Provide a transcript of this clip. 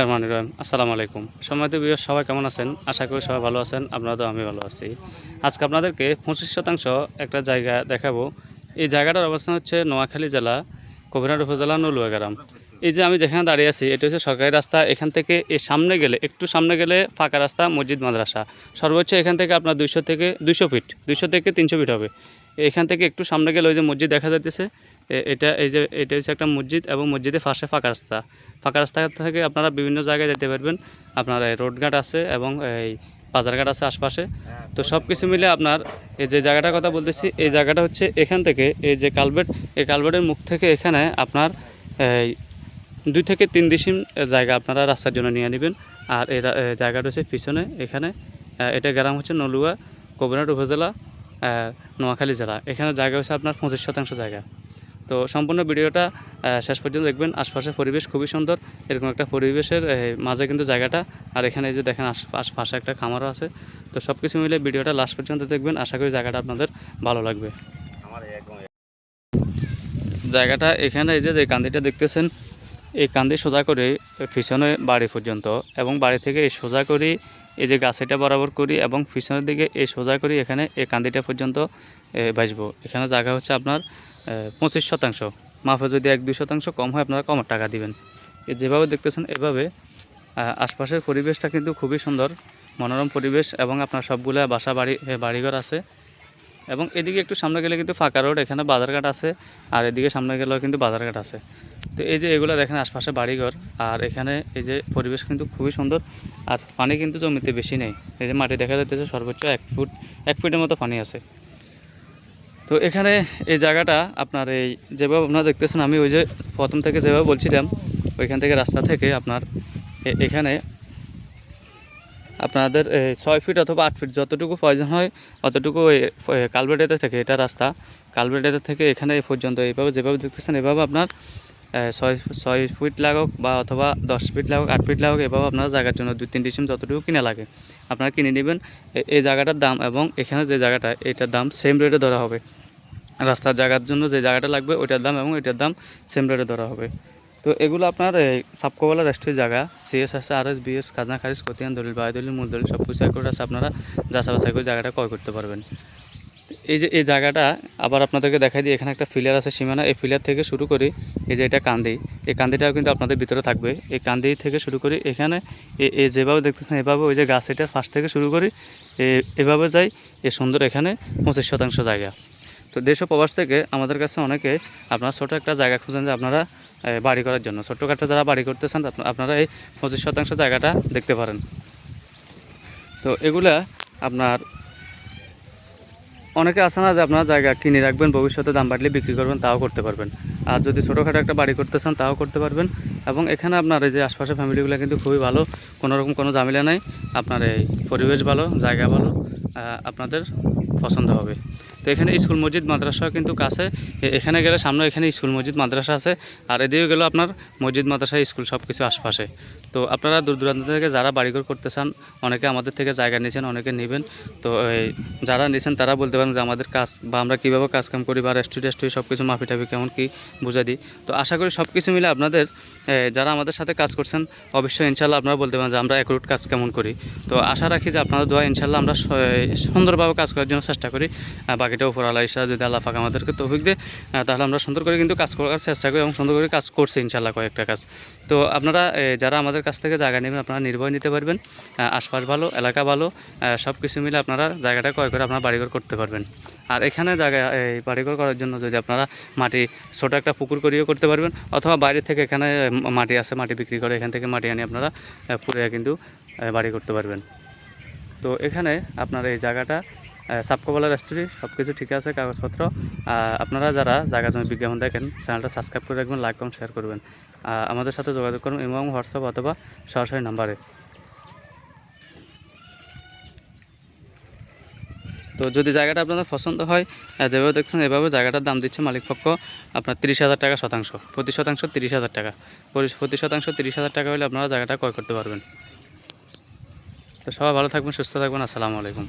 রহমান রহিম। আসসালামু আলাইকুম। সময়ত বিয়স সবাই কেমন আছেন? আশা করি সবাই ভালো আছেন আপনারা তো আমি ভালো আছি। আজকে আপনাদেরকে পঁচিশ শতাংশ একটা জায়গা দেখাবো। এই জায়গাটার অবস্থান হচ্ছে নোয়াখালী জেলা কবিরাট উপজেলা নলুয়া গ্রাম এই যে আমি যেখানে দাঁড়িয়ে আছি, এটা হচ্ছে সরকারি রাস্তা। এখান থেকে এই সামনে গেলে, একটু সামনে গেলে ফাঁকা রাস্তা, মসজিদ, মাদ্রাসা। সর্বোচ্চ এখান থেকে আপনার দুইশো থেকে দুইশো ফিট, দুইশো থেকে তিনশো ফিট হবে। এখান থেকে একটু সামনে গেলে ওই যে মসজিদ দেখা যাইতেছে এটা এই যে, এটা হচ্ছে একটা মসজিদ এবং মসজিদের পাশে ফাঁকা রাস্তা। ফাঁকা রাস্তা থেকে আপনারা বিভিন্ন জায়গায় যেতে পারবেন। আপনার রোডঘাট আছে এবং এই বাজারঘাট আছে আশপাশে। তো সব কিছু মিলে আপনার এই যে জায়গাটার কথা বলতেছি, এই জায়গাটা হচ্ছে এখান থেকে এই যে কালভেট এই কালভেটের মুখ থেকে এখানে আপনার এই দুই থেকে তিন ডিসিম জায়গা আপনারা রাস্তার জন্য নিয়ে নেবেন। আর এই জায়গাটা হচ্ছে পিছনে, এখানে এটা গ্রাম হচ্ছে নলুয়া, কবিরাট উপজেলা নোয়াখালী জেলা। এখানে জায়গা হচ্ছে আপনার পঁচিশ শতাংশ জায়গা। তো সম্পূর্ণ ভিডিওটা শেষ পর্যন্ত দেখবেন। আশপাশের পরিবেশ খুবই সুন্দর। এরকম একটা পরিবেশের মাঝে কিন্তু জায়গাটা। আর এখানে এই যে দেখেন আশ- আশপাশে একটা খামারও আছে। তো সব কিছু মিলে ভিডিওটা লাস্ট পর্যন্ত দেখবেন। আশা করি জায়গাটা আপনাদের ভালো লাগবে। জায়গাটা এখানে এই যে যে কান্দিটা দেখতেছেন এই কান্দি সোজা করে পিছনে বাড়ি পর্যন্ত এবং বাড়ি থেকে এই সোজা করি এই যে গাছেটা বরাবর করি এবং পিছনের দিকে এই সোজা করি, এখানে এই কান্দিটা পর্যন্ত বাঁচবো এখানে জায়গা হচ্ছে আপনার পঁচিশ শতাংশ। মাফে যদি এক দুই শতাংশ কম হয়, আপনারা কম টাকা দিবেন। যেভাবে দেখতেছেন, এভাবে আশপাশের পরিবেশটা কিন্তু খুবই সুন্দর, মনোরম পরিবেশ এবং আপনার সবগুলো বাসা বাড়ি বাড়িঘর আছে। এবং এদিকে একটু সামনে গেলে কিন্তু ফাঁকা রোড, এখানে বাজারঘাট আছে, আর এদিকে সামনে গেলেও কিন্তু বাজারঘাট আছে। তো এই যে এগুলো দেখেন আশপাশে বাড়িঘর, আর এখানে এই যে পরিবেশ কিন্তু খুবই সুন্দর, আর পানি কিন্তু জমিতে বেশি নেই। এই যে মাটি দেখা যাচ্ছে সর্বোচ্চ এক ফুট, এক ফুটের মতো পানি আছে। তো এখানে এই জায়গাটা আপনার এই যেভাবে আপনারা দেখতেছেন, আমি ওই যে প্রথম থেকে যেভাবে বলছিলাম, ওইখান থেকে রাস্তা থেকে আপনার এখানে আপনাদের ছয় ফিট অথবা আট ফিট যতটুকু প্রয়োজন হয়, অতটুকু কালবেটেতে থেকে এটা রাস্তা। কালবেটেতে থেকে এখানে এই পর্যন্ত, এইভাবে যেভাবে দেখতেছেন, এভাবে আপনার ছয় ছয় ফিট লাগুক বা অথবা দশ ফিট লাগুক, আট ফিট লাগুক, এভাবে আপনার জায়গার জন্য দুই তিন ডিসিম যতটুকু কিনে লাগে। আপনারা কিনে নেবেন এই জায়গাটার দাম এবং এখানে যে জায়গাটা, এটার দাম সেম রেটে ধরা হবে। রাস্তার জায়গার জন্য যে জায়গাটা লাগবে, ওইটার দাম এবং এটার দাম সেম রেটে ধরা হবে। তো এগুলো আপনার, এই সাবকোবালা রেস্টের জায়গা সিএস আছে আর এস বিএস খাজনা খারিজ খতিয়ান, দলিল বায়ু দলিল, মূল দলিল সব কিছু একট আছে, আপনারা যাচা বাছাই করে জায়গাটা ক্রয় করতে পারবেন। এই যে, এই জায়গাটা আবার আপনাদেরকে দেখাই দিই, এখানে একটা ফিলার আছে সীমানা, এই ফিলার থেকে শুরু করি এই যে এটা কান্দি, এই কান্দিটাও কিন্তু আপনাদের ভিতরে থাকবে। এই কান্দি থেকে শুরু করি এখানে এ- এই যেভাবে দেখতেছেন, এভাবে ওই যে গাছ এটার ফার্স্ট থেকে শুরু করি এভাবে যাই এ সুন্দর এখানে পঁচিশ শতাংশ জায়গা। তো দেশ প্রবাস থেকে আমাদের কাছে অনেকে আপনারা ছোটো একটা জায়গা খুঁজেন যে আপনারা বাড়ি করার জন্য। ছোট্টখাটো যারা বাড়ি করতে চান আপনারা এই পঁচিশ শতাংশ জায়গাটা দেখতে পারেন। তো এগুলা আপনার, অনেকে আছে না যে আপনারা জায়গা কিনে রাখবেন, ভবিষ্যতে দাম বাড়লে বিক্রি করবেন, তাও করতে পারবেন। আর যদি ছোটোখাটো একটা বাড়ি করতে চান, তাও করতে পারবেন। এবং এখানে আপনার এই যে আশপাশের ফ্যামিলিগুলো কিন্তু খুবই ভালো। কোনো রকম কোনো ঝামেলা নাই। আপনার এই পরিবেশ ভালো, জায়গা ভালো আপনাদের পছন্দ হবে। তো এখানে স্কুল মসজিদ মাদ্রাসা কিন্তু কাছে। এখানে গেলে সামনে এখানে স্কুল মসজিদ, মাদ্রাসা আছে। আর এদিকে গেলেও আপনার মসজিদ, মাদ্রাসা, স্কুল সব কিছু আশপাশে। তো আপনারা দূর দূরান্ত থেকে যারা বাড়িঘর করতে চান, অনেকে আমাদের থেকে জায়গা নিয়েছেন, অনেকে নেবেন। তো যারা নিয়েছেন তারা বলতে পারেন যে আমাদের কাজ বা আমরা কীভাবে কাজকাম করি বা রেস্টুরেন্ট টেস্টুরি সব কিছু মাফি টাফি কেমন কী বুঝা দিই। তো আশা করি সব কিছু মিলে আপনাদের যারা আমাদের সাথে কাজ করছেন, অবশ্যই ইনশাল্লাহ আপনারা বলতে পারেন যে আমরা এক রুট কাজ কেমন করি। তো আশা রাখি যে আপনাদের দোয়া ইনশাল্লাহ আমরা সুন্দরভাবে কাজ করার জন্য চেষ্টা করি আর বাকিটা উপর আল্লাহ ইশা যদি আল্লাহ ফাঁকা আমাদেরকে তৌফিক দেয় তাহলে আমরা সুন্দর করে কিন্তু কাজ করার চেষ্টা করি এবং সুন্দর করে কাজ করছি ইনশাল্লাহ কয়েকটা কাজ। তো আপনারা যারা আমাদের কাছ থেকে জায়গা নেবেন, আপনারা নির্ভয় নিতে পারবেন আশপাশ ভালো, এলাকা ভালো সব কিছু মিলে আপনারা জায়গাটা ক্রয় করে আপনারা বাড়িঘর করতে পারবেন। আর এখানে জায়গা এই বাড়িঘর করার জন্য যদি আপনারা মাটি, ছোটো একটা পুকুর করিয়েও করতে পারবেন, অথবা বাইরে থেকে এখানে মাটি আছে, মাটি বিক্রি করে এখান থেকে মাটি আনি আপনারা পুরে কিন্তু বাড়ি করতে পারবেন। তো এখানে আপনার এই জায়গাটা সাবকোবালা রেস্টুরি সব কিছু ঠিক আছে, কাগজপত্র। আপনারা যারা জায়গা জমি বিজ্ঞাপন দেখেন, চ্যানেলটা সাবস্ক্রাইব করে রাখবেন, লাইক, কমেন্ট, শেয়ার করবেন। আমাদের সাথে যোগাযোগ করুন এবং হোয়াটসঅ্যাপ অথবা সরাসরি নাম্বারে। তো যদি জায়গাটা আপনাদের পছন্দ হয় যেভাবে দেখছেন এভাবে জায়গাটার দাম দিচ্ছে মালিক পক্ষ আপনার তিরিশ হাজার টাকা শতাংশ। প্রতি শতাংশ তিরিশ হাজার টাকা। প্রতি শতাংশ তিরিশ হাজার টাকা হলে আপনারা জায়গাটা ক্রয় করতে পারবেন। তো সবাই ভালো থাকবেন, সুস্থ থাকবেন, আসসালামু আলাইকুম।